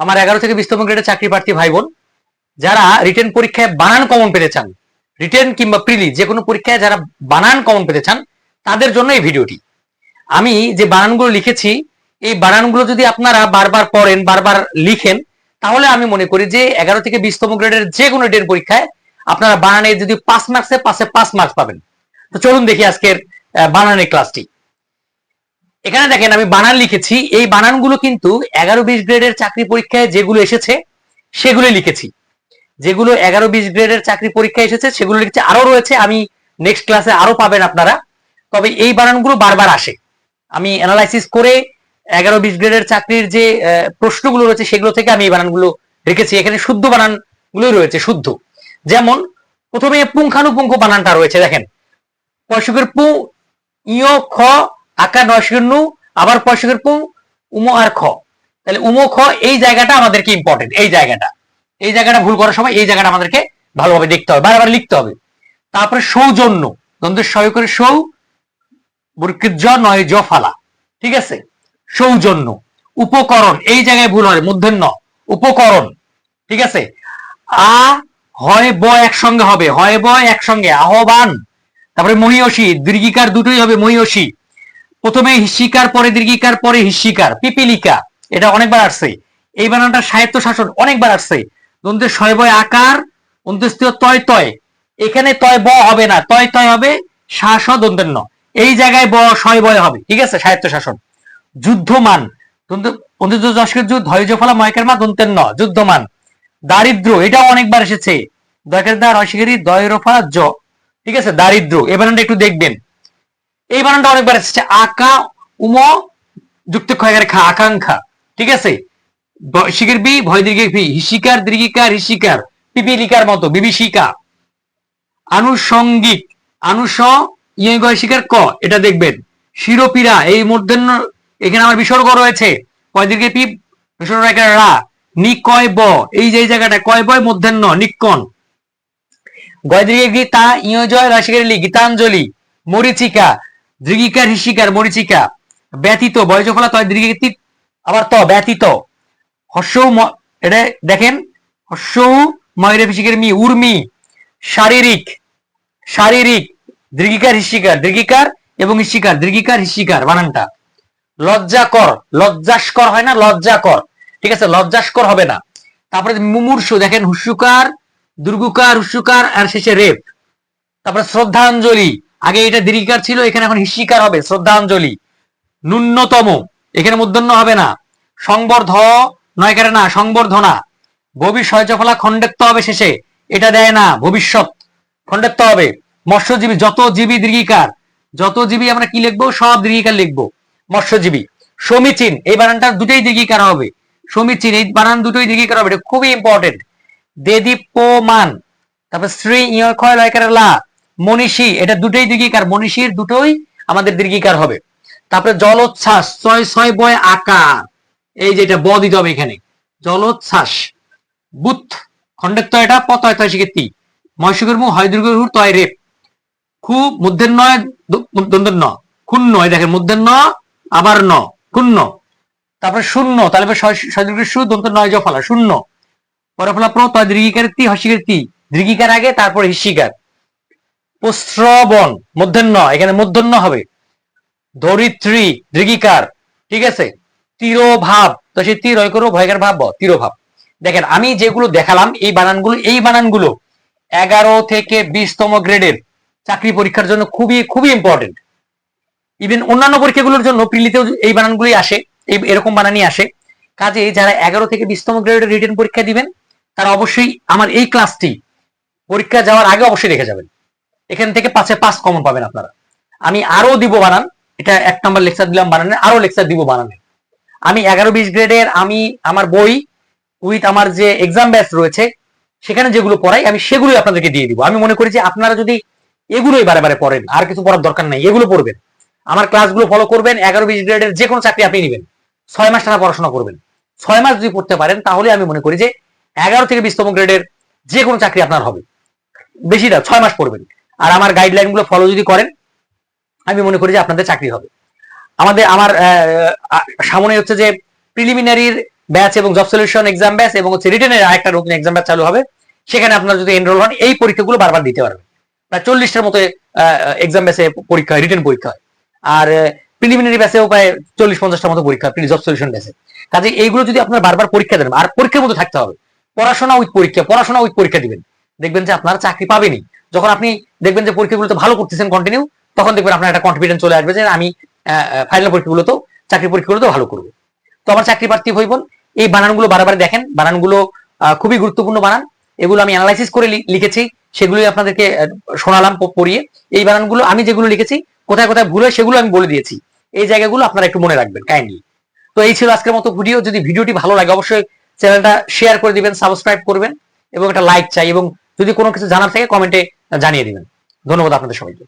আমার এগারো থেকে বিশতম গ্রেডের চাকরি প্রার্থী ভাই বোন যারা রিটেন পরীক্ষায় বানান কমন পেতে চান রিটেন কিংবা প্রিলি যে কোনো পরীক্ষায় যারা বানান কমন পেতে চান, তাদের জন্য এই ভিডিওটি। আমি যে বানানগুলো লিখেছি, এই বানানগুলো যদি আপনারা বারবার পড়েন, বারবার লিখেন, তাহলে আমি মনে করি যে এগারো থেকে বিশতম গ্রেডের যে কোনো রিটেন পরীক্ষায় আপনারা বানানে যদি পাঁচ মার্কসে পাশে পাঁচ মার্কস পাবেন। তো চলুন দেখি আজকের বানানের ক্লাসটি এখানে দেখেন আমি বানান লিখেছি। এই বানানগুলো কিন্তু এগারো বিশ গ্রেডের চাকরি পরীক্ষায় যেগুলো এসেছে, সেগুলো লিখেছি। যেগুলো এগারো বিশ গ্রেডের চাকরি পরীক্ষায় এসেছে, সেগুলো লিখেছি। আরও রয়েছে, আমি নেক্সট ক্লাসে আরও পাবেন আপনারা। তবে এই বানানগুলো বারবার আসে। আমি অ্যানালাইসিস করে এগারো বিশ গ্রেডের চাকরির যে প্রশ্নগুলো রয়েছে, সেগুলো থেকে আমি এই বানানগুলো রেখেছি। এখানে শুদ্ধ বানানগুলোই রয়েছে, শুদ্ধ। যেমন, প্রথমে পুঙ্খানুপুঙ্খ বানানটা রয়েছে, দেখেন। পয়সকের পু, ইয়, খ আকার নয়সকের নু আবার পয়সকের পু উমো আর খ। তাহলে উমো, খ, এই জায়গাটা আমাদেরকে ইম্পর্টেন্ট এই জায়গাটা। এই জায়গাটা ভুল করার সময় এই জায়গাটা আমাদেরকে ভালোভাবে দেখতে হবে, বারবার লিখতে হবে। তারপরে সৌজন্য, দ্বন্দ্বের সয় করে সৌ বর্গের জ নয় জ ফালা, ঠিক আছে? সৌজন্য, উপকরণ, এই জায়গায় ভুল হয় মূর্ধন্য উপকরণ, ঠিক আছে? আ, হয়, ব একসঙ্গে হবে, হয়, ব একসঙ্গে, আহ্বান, তারপরে মহিয়সী, দীর্ঘিকার দুটোই হবে মহিয়সী। প্রথমে হিস্যিকার পরে দীর্ঘিকার, পরে হিস্যিকার পিপিলিকা, এটা অনেকবার আসছে। এই বানানটা সাহিত্য শাসন অনেকবার আসছে। দন্তের ছয় বয় আকার অন্ত্যেস্তীয় তয় তয়। এখানে তয় ব হবে না, তয় তয় হবে শাস দন্তের ন এই জায়গায় ব ছয় বয় হবে, ঠিক আছে সাহিত্য শাসন যুদ্ধমান যুদ্ধমান। দারিদ্র এটাও অনেকবার এসেছে। দয়কের দা রসিকেরই দয়রফা জ, ঠিক আছে দারিদ্র বানানটা একটু দেখবেন। এই বানানটা অনেকবার এসেছে। আকা, উম যুক্ত ক্ষয়কার খা, আকাঙ্ক্ষা। ঠিক আছে? ব- ভয় দীর্ঘের ভি, হিসিকার, দীর্ঘিকার, হিসিকার, পিপিলিকার মতো, বিভীষিকা। আনুষঙ্গিক, আনুষ ক, এটা দেখবেন। শিরোপীড়া, এই মূর্ধন্য, এখানে আমার বিসর্গ রয়েছে। কয় দীর্ঘে পি ব, এই যে জায়গাটা, কয় বয় মধ্যাহ্ন নিকন গয়দীর্ঘে গি তা ইয়জয় লি, গীতাঞ্জলি, মরিচিকা দৃগিকার হিসিকার, মরিচিকা, ব্যতীত বয়জফলা তয় দীর্ঘে আবার ত, ব্যতীত। হর্ষৌ এটা দেখেন, হর্ষৌ ময়ূরে ফিসিকের মি, উর্মি, শারীরিক শারীরিক দীর্ঘিকার হিসিকার দীর্ঘিকার এবং হিসিকার দীর্ঘিকার হিসিকার, বানানটা। লজ্জাকর, লজ্জাস্কর হয় না? লজ্জাকর। ঠিক আছে, লজ্জাস্কর হবে না। তারপরে মুমূর্ষু, দেখেন হুস্যুকার দুর্গুকার হুস্যুকার আর শেষে রেপ। তারপরে শ্রদ্ধাঞ্জলি আগে এটা দীর্ঘিকার ছিল, এখানে এখন হিস্যিকার হবে, শ্রদ্ধাঞ্জলি। ন্যূনতম, এখানে মূর্ধন্য হবে না। সংবর্ধ, নয় কারে না, সংবর্ধনা। ভবিষ্যৎ ফলা খণ্ডেত্ব হবে শেষে, এটা দেয় না, ভবিষ্যৎ খণ্ডেত্ব হবে। মৎস্যজীবী, যত জীবী দীর্ঘিকার, যত জীবী আমরা কি লিখব? সব দীর্ঘিকার লিখব, মৎস্যজীবী। সমীচীন, এই বানানটা দুটোই দীর্ঘিকার হবে। সমীচীন, এই বানান দুটোই দীর্ঘিকার হবে, এটা খুবই ইম্পর্টেন্ট দেদীপ্যমান, তারপর শ্রী ইয়ক্ষয় লয়কার লা মনীষী, এটা দুটোই দীর্ঘিকার। মনীষীর দুটোই আমাদের দীর্ঘিকার হবে। তারপরে জলোচ্ছ্বাস, ছয় ছয় বয় আকার। এই যে এটা ব দিতে হবে এখানে। জলোচ্ছ্বাস। বুথ খণ্ডেত্ব এটা, পতয়, তয় শিখেতি ময়সুকের মুখ হয় হুর, তয় রেপ। খুব মধ্যের নয় দন্তের ন। ক্ষুণ্ণ, এই দেখেন মধ্যের ন, আবার ন। ক্ষুণ্ণ। তারপরে শূন্য, তাহলে সদীর্ঘের সু দন্ত নয়, জফলা, শূন্য। পরে ফলা প্র, তয় দীর্ঘিকার তি হসিকের তি। দীর্ঘিকার আগে, তারপরে হিস্যিকার প্রশ্রবণ মধ্যাহ্ন, এখানে মধ্যাহ্ন হবে। ধরিত্রী দীর্ঘিকার ঠিক আছে? তিরোভাব, তো সেই তীর করো ভয়কার ভাব তিরোভাব। দেখেন, আমি যেগুলো দেখালাম, এই বানানগুলো এই বানানগুলো এগারো থেকে বিশতম গ্রেডের চাকরি পরীক্ষার জন্য খুবই খুবই ইম্পর্টেন্ট ইভেন অন্যান্য পরীক্ষাগুলোর জন্য প্রিলিতেও এই বানানগুলি আসে, এই এরকম বানানই আসে। কাজে যারা এগারো থেকে বিশতম গ্রেডের রিটেন পরীক্ষা দিবেন, তারা অবশ্যই আমার এই ক্লাসটি পরীক্ষা যাওয়ার আগে অবশ্যই দেখে যাবেন। এখান থেকে পাঁচে পাঁচ কমন পাবেন আপনারা। আমি আরও দিব বানান, এটা এক নম্বর লেকচার দিলাম বানানে আরও লেকচার দিব বানানে। আমি এগারো বিশ গ্রেডের আমি আমার বই উইথ আমার যে এক্সাম ব্যাচ রয়েছে, সেখানে যেগুলো পড়াই, আমি সেগুলোই আপনাদেরকে দিয়ে দিব। আমি মনে করি যে আপনারা যদি এগুলোই বারে বারে পড়েন, আর কিছু পড়ার দরকার নাই, এগুলো পড়বেন। আমার ক্লাসগুলো ফলো করবেন, এগারো বিশ গ্রেডের যে কোনো চাকরি আপনি নেবেন। ছয় মাস টানা পড়াশোনা করবেন। ছয় মাস যদি পড়তে পারেন, তাহলে আমি মনে করি যে এগারো থেকে বিশতম গ্রেডের যে কোনো চাকরি আপনার হবে। বেশি না, ছয় মাস পড়বেন। আর আমার গাইডলাইনগুলো ফলো যদি করেন, আমি মনে করি যে আপনাদের চাকরি হবে। আমাদের, আমার সামনে হচ্ছে যে প্রিলিমিনারির ব্যাচ এবং জব সলিউশন এক্সাম ব্যাচ এবং হচ্ছে রিটেনের আরেকটা নতুন এক্সাম ব্যাচ চালু হবে। সেখানে আপনারা যদি এনরোল হন, এই পরীক্ষাগুলো বারবার দিতে পারবেন। প্রায় চল্লিশটার মতো এক্সাম ব্যাচে পরীক্ষা হয় রিটেন পরীক্ষা হয়। আর প্রিলিমিনারি ব্যাচেও প্রায় চল্লিশ পঞ্চাশটার মতো পরীক্ষা প্রি জব সলিউশন ব্যাচে কাজে এইগুলো যদি আপনার বারবার পরীক্ষা দেন, আর পরীক্ষার মতো থাকতে হবে। পড়াশোনা উইথ পরীক্ষা, পড়াশোনা উইথ পরীক্ষা দিবেন। দেখবেন যে আপনারা চাকরি পাবেনই। যখন আপনি দেখবেন যে পরীক্ষাগুলোতে ভালো করতেছেন কন্টিনিউ তখন দেখবেন আপনার একটা কনফিডেন্স চলে আসবে যে আমি ফাইনাল পরীক্ষাগুলোতেও, চাকরি পরীক্ষাগুলোতেও ভালো করব। তো আমার চাকরি প্রার্থী হইবন এই বানানগুলো বারবার দেখেন। বানানগুলো খুবই গুরুত্বপূর্ণ বানান। এগুলো আমি অ্যানালাইসিস করে লিখেছি, সেগুলোই আপনাদেরকে শোনালাম পড়িয়ে। এই বানানগুলো আমি যেগুলো লিখেছি, কোথায় কোথায় ভুল হয় সেগুলো আমি বলে দিয়েছি। এই জায়গাগুলো আপনারা একটু মনে রাখবেন কাইন্ডলি তো এই ছিল আজকের মতো ভিডিও। যদি ভিডিওটি ভালো লাগে, অবশ্যই চ্যানেলটা শেয়ার করে দিবেন সাবস্ক্রাইব করবেন, এবং একটা লাইক চাই, এবং যদি কোনো কিছু জানার থাকে কমেন্টে জানিয়ে দিবেন। ধন্যবাদ আপনাদের সবাইকে।